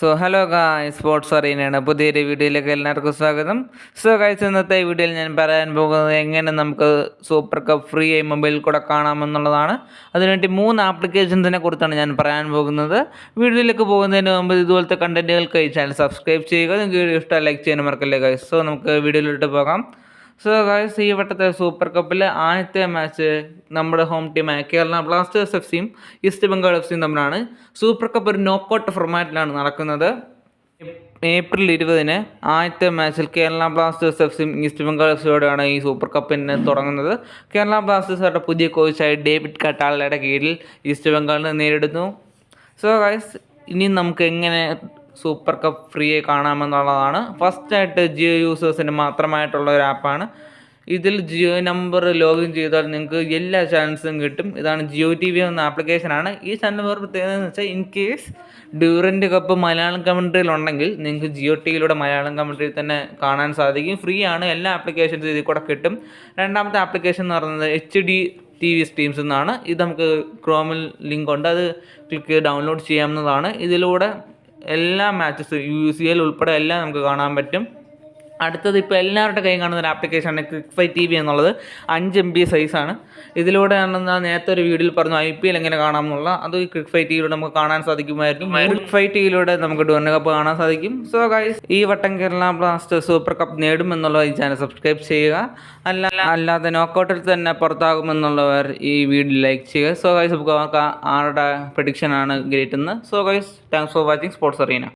So hello guys sports അറീനയാണ് പുതിയൊരു വീഡിയോയിലേക്ക് എല്ലാവർക്കും സ്വാഗതം. സോ ഗായ്സ് ഇന്നത്തെ വീഡിയോയിൽ ഞാൻ പറയാൻ പോകുന്നത് എങ്ങനെ നമുക്ക് സൂപ്പർ കപ്പ് ഫ്രീ ആയി മൊബൈലിൽ കൂടെ കാണാമെന്നുള്ളതാണ് അതിനുവേണ്ടി മൂന്ന് ആപ്ലിക്കേഷൻസിനെ കുറിച്ചാണ് ഞാൻ പറയാൻ പോകുന്നത്. വീഡിയോയിലേക്ക് പോകുന്നതിന് മുമ്പ് ഇതുപോലത്തെ കണ്ടന്റുകൾക്കായി ചാനൽ സബ്സ്ക്രൈബ് ചെയ്യുക. നിങ്ങൾക്ക് വീഡിയോ ഇഷ്ടം ലൈക്ക് ചെയ്യാൻ മറക്കല്ലേ ഗായ്സ് സോ നമുക്ക് വീഡിയോയിലോട്ട് പോകാം. സോ ഗായ്സ് ഈ വട്ടത്തെ സൂപ്പർ കപ്പിലെ ആദ്യത്തെ മാച്ച് നമ്മുടെ ഹോം ടീമായ കേരള ബ്ലാസ്റ്റേഴ്സ് എഫ് സിയും ഈസ്റ്റ് ബംഗാൾ എഫ് സിയും തമ്മിലാണ്. സൂപ്പർ കപ്പ് ഒരു നോക്കൗട്ട് ഫോർമാറ്റിലാണ് നടക്കുന്നത്. ഏപ്രിൽ ഇരുപതിന് ആദ്യത്തെ മാച്ചിൽ കേരള ബ്ലാസ്റ്റേഴ്സ് എഫ് സിയും ഈസ്റ്റ് ബംഗാൾ എഫ് സിയോടെയാണ് ഈ സൂപ്പർ കപ്പിന് തുടങ്ങുന്നത്. കേരള ബ്ലാസ്റ്റേഴ്സുകാരുടെ പുതിയ കോച്ചായ ഡേവിഡ് കട്ടാളയുടെ കീഴിൽ ഈസ്റ്റ് ബംഗാളിനെ നേരിടുന്നു. സോ ഗായ്സ് ഇനി നമുക്ക് എങ്ങനെ സൂപ്പർ കപ്പ് ഫ്രീ ആയി കാണാമെന്നുള്ളതാണ് ഫസ്റ്റായിട്ട് ജിയോ യൂസേഴ്സിന് മാത്രമായിട്ടുള്ള ഒരു ആപ്പാണ്. ഇതിൽ ജിയോ നമ്പർ ലോഗിൻ ചെയ്താൽ നിങ്ങൾക്ക് എല്ലാ ചാനൽസും കിട്ടും. ഇതാണ് ജിയോ ടി വി എന്ന ആപ്ലിക്കേഷനാണ്. ഈ ചാനൽ വേറെ പ്രത്യേകത എന്ന് വെച്ചാൽ in case Durand cup Malayalam കമൻട്രിയിൽ ഉണ്ടെങ്കിൽ നിങ്ങൾക്ക് ജിയോ ടി വിയിലൂടെ മലയാളം കമൻട്രിയിൽ തന്നെ കാണാൻ സാധിക്കും. ഫ്രീ ആണ്. എല്ലാ ആപ്ലിക്കേഷൻസും ഇതിൽ കൂടെ കിട്ടും. രണ്ടാമത്തെ ആപ്ലിക്കേഷൻ എന്ന് പറയുന്നത് H D T V streams എന്നാണ്. ഇത് നമുക്ക് ക്രോമിൽ ലിങ്ക് ഉണ്ട്. അത് ക്ലിക്ക് ചെയ്ത് ഡൗൺലോഡ് ചെയ്യാവുന്നതാണ്. ഇതിലൂടെ എല്ലാ മാച്ചസ് യു സി എൽ ഉൾപ്പെടെ എല്ലാം നമുക്ക് കാണാൻ പറ്റും. അടുത്തത് ഇപ്പോൾ എല്ലാവരുടെ കൈയും കാണുന്ന ഒരു ആപ്ലിക്കേഷനാണ് ക്വിക്ക് ഫൈ ടി വി എന്നുള്ളത്. അഞ്ച് എം ബി സൈസാണ് ഇതിലൂടെ ആണെന്ന് നേരത്തെ ഒരു വീഡിയോയിൽ പറഞ്ഞു ഐ പി എൽ എങ്ങനെ കാണാം എന്നുള്ള അത് ക്വിക്ക് ഫൈ ടി വിയിലൂടെ നമുക്ക് കാണാൻ സാധിക്കുമായിരിക്കും. ക്വിക്ക് ഫൈ ടി വിയിലൂടെ നമുക്ക് ഡോർണ കപ്പ് കാണാൻ സാധിക്കും. സോ ഗൈസ് ഈ വട്ടം കേരള ബ്ലാസ്റ്റേഴ്സ് സൂപ്പർ കപ്പ് നേടും എന്നുള്ള ഈ ചാനൽ സബ്സ്ക്രൈബ് ചെയ്യുക. അല്ല അല്ലാതെ നോക്കൗട്ടിൽ തന്നെ പുറത്താകുമെന്നുള്ളവർ ഈ വീഡിയോ ലൈക്ക് ചെയ്യുക. സോ ഗൈസ് നമുക്ക് അവർക്ക് ആരുടെ പ്രഡിക്ഷനാണ് ഗ്രേറ്റ് എന്ന്. So guys thanks for watching sports arena